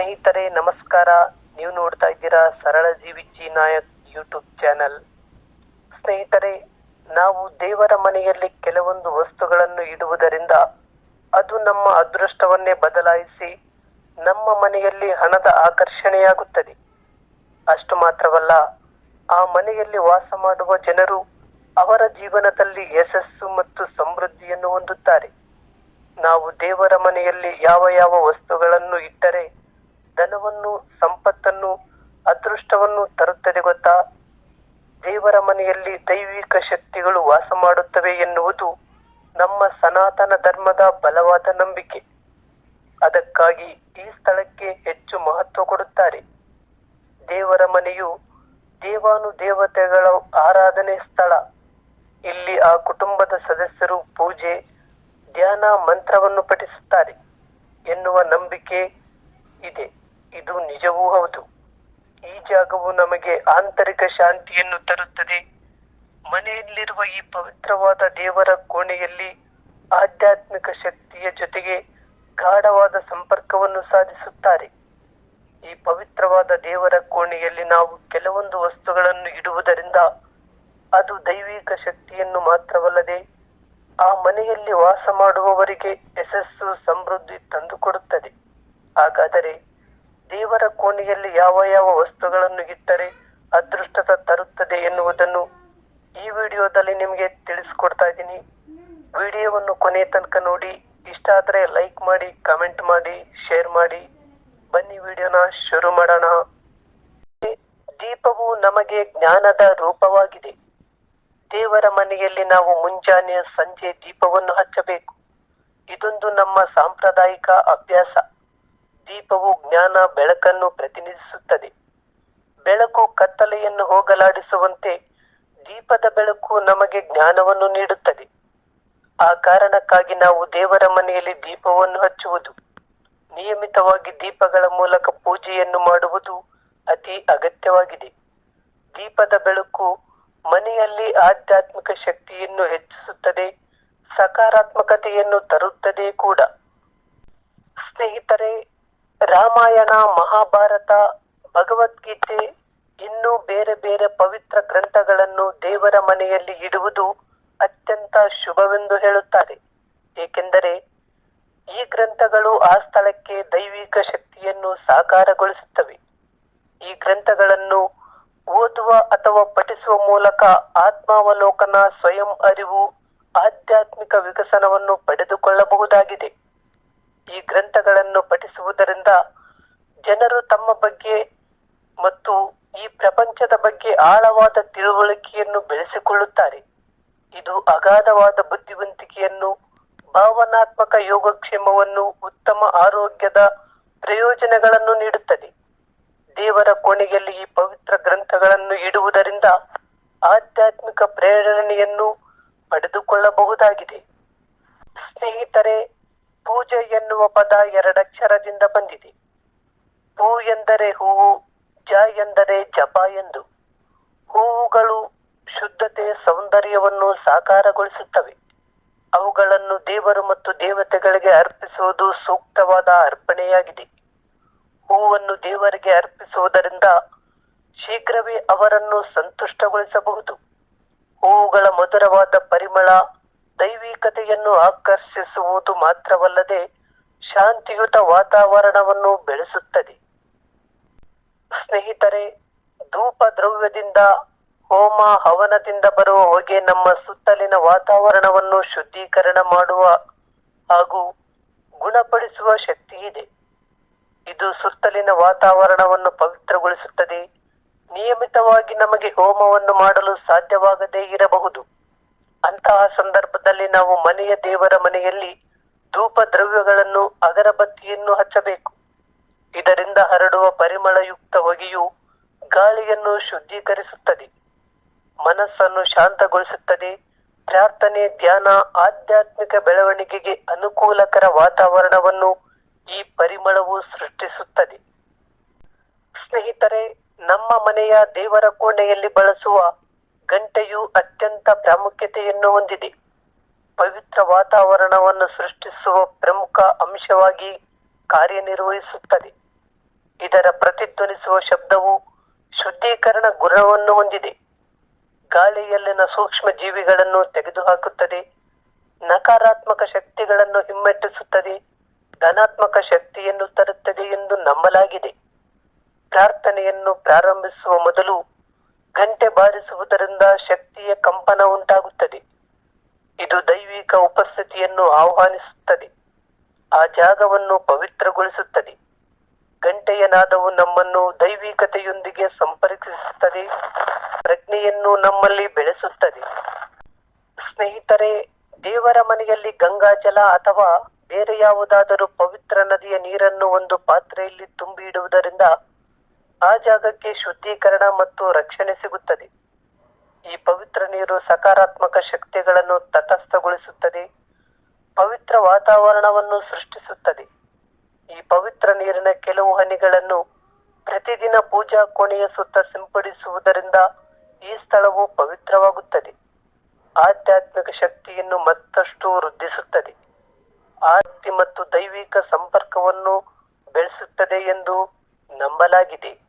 ಸ್ನೇಹಿತರೆ, ನಮಸ್ಕಾರ. ನೀವು ನೋಡ್ತಾ ಇದ್ದೀರಾ ಸರಳ ಜೀವಿ ಜಿ ನಾಯಕ್ ಯೂಟ್ಯೂಬ್ ಚಾನಲ್ ಸ್ನೇಹಿತರೆ, ನಾವು ದೇವರ ಮನೆಯಲ್ಲಿ ಕೆಲವೊಂದು ವಸ್ತುಗಳನ್ನು ಇಡುವುದರಿಂದ ಅದು ನಮ್ಮ ಅದೃಷ್ಟವನ್ನೇ ಬದಲಾಯಿಸಿ ನಮ್ಮ ಮನೆಯಲ್ಲಿ ಹಣದ ಆಕರ್ಷಣೆಯಾಗುತ್ತದೆ. ಅಷ್ಟು ಮಾತ್ರವಲ್ಲ, ಆ ಮನೆಯಲ್ಲಿ ವಾಸ ಮಾಡುವ ಜನರು ಅವರ ಜೀವನದಲ್ಲಿ ಯಶಸ್ಸು ಮತ್ತು ಸಮೃದ್ಧಿಯನ್ನು ಹೊಂದುತ್ತಾರೆ. ನಾವು ದೇವರ ಮನೆಯಲ್ಲಿ ಯಾವ ಯಾವ ವಸ್ತುಗಳನ್ನು ಧನವನ್ನು, ಸಂಪತ್ತನ್ನು, ಅದೃಷ್ಟವನ್ನು ತರುತ್ತದೆ ಗೊತ್ತಾ? ದೇವರ ಮನೆಯಲ್ಲಿ ದೈವಿಕ ಶಕ್ತಿಗಳು ವಾಸ ಮಾಡುತ್ತವೆ ಎನ್ನುವುದು ನಮ್ಮ ಸನಾತನ ಧರ್ಮದ ಬಲವಾದ ನಂಬಿಕೆ. ಅದಕ್ಕಾಗಿ ಈ ಸ್ಥಳಕ್ಕೆ ಹೆಚ್ಚು ಮಹತ್ವ ಕೊಡುತ್ತಾರೆ. ದೇವರ ಮನೆಯು ದೇವಾನು ದೇವತೆಗಳ ಆರಾಧನೆ ಸ್ಥಳ. ಇಲ್ಲಿ ಆ ಕುಟುಂಬದ ಸದಸ್ಯರು ಪೂಜೆ, ಧ್ಯಾನ, ಮಂತ್ರವನ್ನು ಪಠಿಸುತ್ತಾರೆ ಎನ್ನುವ ನಂಬಿಕೆ ಇದೆ. ಇದು ನಿಜವೂ ಹೌದು. ಈ ಜಾಗವು ನಮಗೆ ಆಂತರಿಕ ಶಾಂತಿಯನ್ನು ತರುತ್ತದೆ. ಮನೆಯಲ್ಲಿರುವ ಈ ಪವಿತ್ರವಾದ ದೇವರ ಕೋಣೆಯಲ್ಲಿ ಆಧ್ಯಾತ್ಮಿಕ ಶಕ್ತಿಯ ಜೊತೆಗೆ ಗಾಢವಾದ ಸಂಪರ್ಕವನ್ನು ಸಾಧಿಸುತ್ತಾರೆ. ಈ ಪವಿತ್ರವಾದ ದೇವರ ಕೋಣೆಯಲ್ಲಿ ನಾವು ಕೆಲವೊಂದು ವಸ್ತುಗಳನ್ನು ಇಡುವುದರಿಂದ ಅದು ದೈವಿಕ ಶಕ್ತಿಯನ್ನು ಮಾತ್ರವಲ್ಲದೆ ಆ ಮನೆಯಲ್ಲಿ ವಾಸ ಮಾಡುವವರಿಗೆ ಯಶಸ್ಸು ಸಮೃದ್ಧಿ ತಂದುಕೊಡುತ್ತದೆ. ಹಾಗಾದರೆ ದೇವರ ಕೋಣೆಯಲ್ಲಿ ಯಾವ ಯಾವ ವಸ್ತುಗಳನ್ನು ಇಟ್ಟರೆ ಅದೃಷ್ಟದ ತರುತ್ತದೆ ಎನ್ನುವುದನ್ನು ಈ ವಿಡಿಯೋದಲ್ಲಿ ನಿಮಗೆ ತಿಳಿಸ್ಕೊಡ್ತಾ ಇದ್ದೀನಿ. ವಿಡಿಯೋವನ್ನು ಕೊನೆ ತನಕ ನೋಡಿ. ಇಷ್ಟ ಆದರೆ ಲೈಕ್ ಮಾಡಿ, ಕಮೆಂಟ್ ಮಾಡಿ, ಶೇರ್ ಮಾಡಿ. ಬನ್ನಿ ವಿಡಿಯೋನ ಶುರು ಮಾಡೋಣ. ದೀಪವು ನಮಗೆ ಜ್ಞಾನದ ರೂಪವಾಗಿದೆ. ದೇವರ ಮನೆಯಲ್ಲಿ ನಾವು ಮುಂಜಾನೆ ಸಂಜೆ ದೀಪವನ್ನು ಹಚ್ಚಬೇಕು. ಇದೊಂದು ನಮ್ಮ ಸಾಂಪ್ರದಾಯಿಕ ಅಭ್ಯಾಸ. ದೀಪವು ಜ್ಞಾನ ಬೆಳಕನ್ನು ಪ್ರತಿನಿಧಿಸುತ್ತದೆ. ಬೆಳಕು ಕತ್ತಲೆಯನ್ನು ಹೋಗಲಾಡಿಸುವಂತೆ ದೀಪದ ಬೆಳಕು ನಮಗೆ ಜ್ಞಾನವನ್ನು ನೀಡುತ್ತದೆ. ಆ ಕಾರಣಕ್ಕಾಗಿ ನಾವು ದೇವರ ಮನೆಯಲ್ಲಿ ದೀಪವನ್ನು ಹಚ್ಚುವುದು, ನಿಯಮಿತವಾಗಿ ದೀಪಗಳ ಮೂಲಕ ಪೂಜೆಯನ್ನು ಮಾಡುವುದು ಅತಿ ಅಗತ್ಯವಾಗಿದೆ. ದೀಪದ ಬೆಳಕು ಮನೆಯಲ್ಲಿ ಆಧ್ಯಾತ್ಮಿಕ ಶಕ್ತಿಯನ್ನು ಹೆಚ್ಚಿಸುತ್ತದೆ, ಸಕಾರಾತ್ಮಕತೆಯನ್ನು ತರುತ್ತದೆ ಕೂಡ. ಸ್ನೇಹಿತರೆ ರಾಮಾಯಣ, ಮಹಾಭಾರತ, ಭಗವದ್ಗೀತೆ ಇನ್ನೂ ಬೇರೆ ಬೇರೆ ಪವಿತ್ರ ಗ್ರಂಥಗಳನ್ನು ದೇವರ ಮನೆಯಲ್ಲಿ ಇಡುವುದು ಅತ್ಯಂತ ಶುಭವೆಂದು ಹೇಳುತ್ತಾರೆ. ಏಕೆಂದರೆ ಈ ಗ್ರಂಥಗಳು ಆ ಸ್ಥಳಕ್ಕೆ ದೈವಿಕ ಶಕ್ತಿಯನ್ನು ಸಾಕಾರಗೊಳಿಸುತ್ತವೆ. ಈ ಗ್ರಂಥಗಳನ್ನು ಓದುವ ಅಥವಾ ಪಠಿಸುವ ಮೂಲಕ ಆತ್ಮಾವಲೋಕನ ಸ್ವಯಂ ಅರಿವು, ಆಧ್ಯಾತ್ಮಿಕ ವಿಕಸನವನ್ನು ಪಡೆದುಕೊಳ್ಳಬಹುದಾಗಿದೆ. ಈ ಗ್ರಂಥಗಳನ್ನು ಪಠಿಸುವುದರಿಂದ ಜನರು ತಮ್ಮ ಬಗ್ಗೆ ಮತ್ತು ಈ ಪ್ರಪಂಚದ ಬಗ್ಗೆ ಆಳವಾದ ತಿಳುವಳಿಕೆಯನ್ನು ಬೆಳೆಸಿಕೊಳ್ಳುತ್ತಾರೆ. ಇದು ಅಗಾಧವಾದ ಬುದ್ಧಿವಂತಿಕೆಯನ್ನು, ಭಾವನಾತ್ಮಕ ಯೋಗಕ್ಷೇಮವನ್ನು, ಉತ್ತಮ ಆರೋಗ್ಯದ ಪ್ರಯೋಜನಗಳನ್ನು ನೀಡುತ್ತದೆ. ದೇವರ ಕೋಣೆಯಲ್ಲಿ ಈ ಪವಿತ್ರ ಗ್ರಂಥಗಳನ್ನು ಇಡುವುದರಿಂದ ಆಧ್ಯಾತ್ಮಿಕ ಪ್ರೇರಣೆಯನ್ನು ಪಡೆದುಕೊಳ್ಳಬಹುದಾಗಿದೆ. ಸ್ನೇಹಿತರೆ ಪೂಜೆ ಎನ್ನುವ ಪದ ಎರಡಕ್ಷರದಿಂದ ಬಂದಿದೆ. ಪೂ ಎಂದರೆ ಹೂವು ಜ ಎಂದರೆ ಜಪ ಎಂದು. ಹೂವುಗಳು ಶುದ್ಧತೆ ಸೌಂದರ್ಯವನ್ನು ಸಾಕಾರಗೊಳಿಸುತ್ತವೆ. ಅವುಗಳನ್ನು ದೇವರು ಮತ್ತು ದೇವತೆಗಳಿಗೆ ಅರ್ಪಿಸುವುದು ಸೂಕ್ತವಾದ ಅರ್ಪಣೆಯಾಗಿದೆ. ಹೂವನ್ನು ದೇವರಿಗೆ ಅರ್ಪಿಸುವುದರಿಂದ ಶೀಘ್ರವೇ ಅವರನ್ನು ಸಂತುಷ್ಟಗೊಳಿಸಬಹುದು. ಹೂವುಗಳ ಮಧುರವಾದ ಪರಿಮಳ ದೈವಿಕತೆಯನ್ನು ಆಕರ್ಷಿಸುವುದು ಮಾತ್ರವಲ್ಲದೆ ಶಾಂತಿಯುತ ವಾತಾವರಣವನ್ನು ಬೆಳೆಸುತ್ತದೆ. ಸ್ನೇಹಿತರೆ ಧೂಪ ದ್ರವ್ಯದಿಂದ ಹೋಮ ಹವನದಿಂದ ಬರುವ ಹೊಗೆ ನಮ್ಮ ಸುತ್ತಲಿನ ವಾತಾವರಣವನ್ನು ಶುದ್ಧೀಕರಣ ಮಾಡುವ ಹಾಗೂ ಗುಣಪಡಿಸುವ ಶಕ್ತಿ ಇದೆ. ಇದು ಸುತ್ತಲಿನ ವಾತಾವರಣವನ್ನು ಪವಿತ್ರಗೊಳಿಸುತ್ತದೆ. ನಿಯಮಿತವಾಗಿ ನಮಗೆ ಹೋಮವನ್ನು ಮಾಡಲು ಸಾಧ್ಯವಾಗದೇ ಇರಬಹುದು. ಅಂತಹ ಸಂದರ್ಭದಲ್ಲಿ ನಾವು ಮನೆಯ ದೇವರ ಮನೆಯಲ್ಲಿ ಧೂಪ ದ್ರವ್ಯಗಳನ್ನು ಅಗರಬತ್ತಿಯನ್ನು ಹಚ್ಚಬೇಕು. ಇದರಿಂದ ಹರಡುವ ಪರಿಮಳಯುಕ್ತ ಹೊಗೆಯು ಗಾಳಿಯನ್ನು ಶುದ್ಧೀಕರಿಸುತ್ತದೆ. ಮನಸ್ಸನ್ನು ಶಾಂತಗೊಳಿಸುತ್ತದೆ. ಪ್ರಾರ್ಥನೆ, ಧ್ಯಾನ, ಆಧ್ಯಾತ್ಮಿಕ ಬೆಳವಣಿಗೆಗೆ ಅನುಕೂಲಕರ ವಾತಾವರಣವನ್ನು ಈ ಪರಿಮಳವು ಸೃಷ್ಟಿಸುತ್ತದೆ. ಸ್ನೇಹಿತರೆ, ನಮ್ಮ ಮನೆಯ ದೇವರ ಕೋಣೆಯಲ್ಲಿ ಬಳಸುವ ಗಂಟೆಯು ಅತ್ಯಂತ ಪ್ರಾಮುಖ್ಯತೆಯನ್ನು ಹೊಂದಿದೆ. ಪವಿತ್ರ ವಾತಾವರಣವನ್ನು ಸೃಷ್ಟಿಸುವ ಪ್ರಮುಖ ಅಂಶವಾಗಿ ಕಾರ್ಯನಿರ್ವಹಿಸುತ್ತದೆ. ಇದರ ಪ್ರತಿಧ್ವನಿಸುವ ಶಬ್ದವು ಶುದ್ಧೀಕರಣ ಗುಣವನ್ನು ಹೊಂದಿದೆ. ಗಾಳಿಯಲ್ಲಿನ ಸೂಕ್ಷ್ಮ ಜೀವಿಗಳನ್ನು ತೆಗೆದುಹಾಕುತ್ತದೆ. ನಕಾರಾತ್ಮಕ ಶಕ್ತಿಗಳನ್ನು ಹಿಮ್ಮೆಟ್ಟಿಸುತ್ತದೆ. ಧನಾತ್ಮಕ ಶಕ್ತಿಯನ್ನು ತರುತ್ತದೆ ಎಂದು ನಂಬಲಾಗಿದೆ. ಪ್ರಾರ್ಥನೆಯನ್ನು ಪ್ರಾರಂಭಿಸುವ ಮೊದಲು ಬಾರಿಸುವುದರಿಂದ ಶಕ್ತಿಯ ಕಂಪನ ಉಂಟಾಗುತ್ತದೆ. ಇದು ದೈವಿಕ ಉಪಸ್ಥಿತಿಯನ್ನು ಆಹ್ವಾನಿಸುತ್ತದೆ. ಆ ಜಾಗವನ್ನು ಪವಿತ್ರಗೊಳಿಸುತ್ತದೆ. ಗಂಟೆಯ ನಾದವು ನಮ್ಮನ್ನು ದೈವಿಕತೆಯೊಂದಿಗೆ ಸಂಪರ್ಕಿಸುತ್ತದೆ. ಪ್ರಜ್ಞೆಯನ್ನು ನಮ್ಮಲ್ಲಿ ಬೆಳೆಸುತ್ತದೆ. ಸ್ನೇಹಿತರೆ, ದೇವರ ಮನೆಯಲ್ಲಿ ಗಂಗಾಜಲ ಅಥವಾ ಬೇರೆ ಯಾವುದಾದರೂ ಪವಿತ್ರ ನದಿಯ ನೀರನ್ನು ಒಂದು ಪಾತ್ರೆಯಲ್ಲಿ ತುಂಬಿ ಇಡುವುದರಿಂದ ಆ ಜಾಗಕ್ಕೆ ಶುದ್ಧೀಕರಣ ಮತ್ತು ರಕ್ಷಣೆ ಸಿಗುತ್ತದೆ. ಈ ಪವಿತ್ರ ನೀರು ಸಕಾರಾತ್ಮಕ ಶಕ್ತಿಗಳನ್ನು ತಟಸ್ಥಗೊಳಿಸುತ್ತದೆ. ಪವಿತ್ರ ವಾತಾವರಣವನ್ನು ಸೃಷ್ಟಿಸುತ್ತದೆ. ಈ ಪವಿತ್ರ ನೀರಿನ ಕೆಲವು ಹನಿಗಳನ್ನು ಪ್ರತಿದಿನ ಪೂಜಾ ಕೋಣೆಯ ಸುತ್ತ ಸಿಂಪಡಿಸುವುದರಿಂದ ಈ ಸ್ಥಳವು ಪವಿತ್ರವಾಗುತ್ತದೆ. ಆಧ್ಯಾತ್ಮಿಕ ಶಕ್ತಿಯನ್ನು ಮತ್ತಷ್ಟು ವೃದ್ಧಿಸುತ್ತದೆ. ಆಸ್ತಿ ಮತ್ತು ದೈವಿಕ ಸಂಪರ್ಕವನ್ನು ಬೆಳೆಸುತ್ತದೆ ಎಂದು ನಂಬಲಾಗಿದೆ.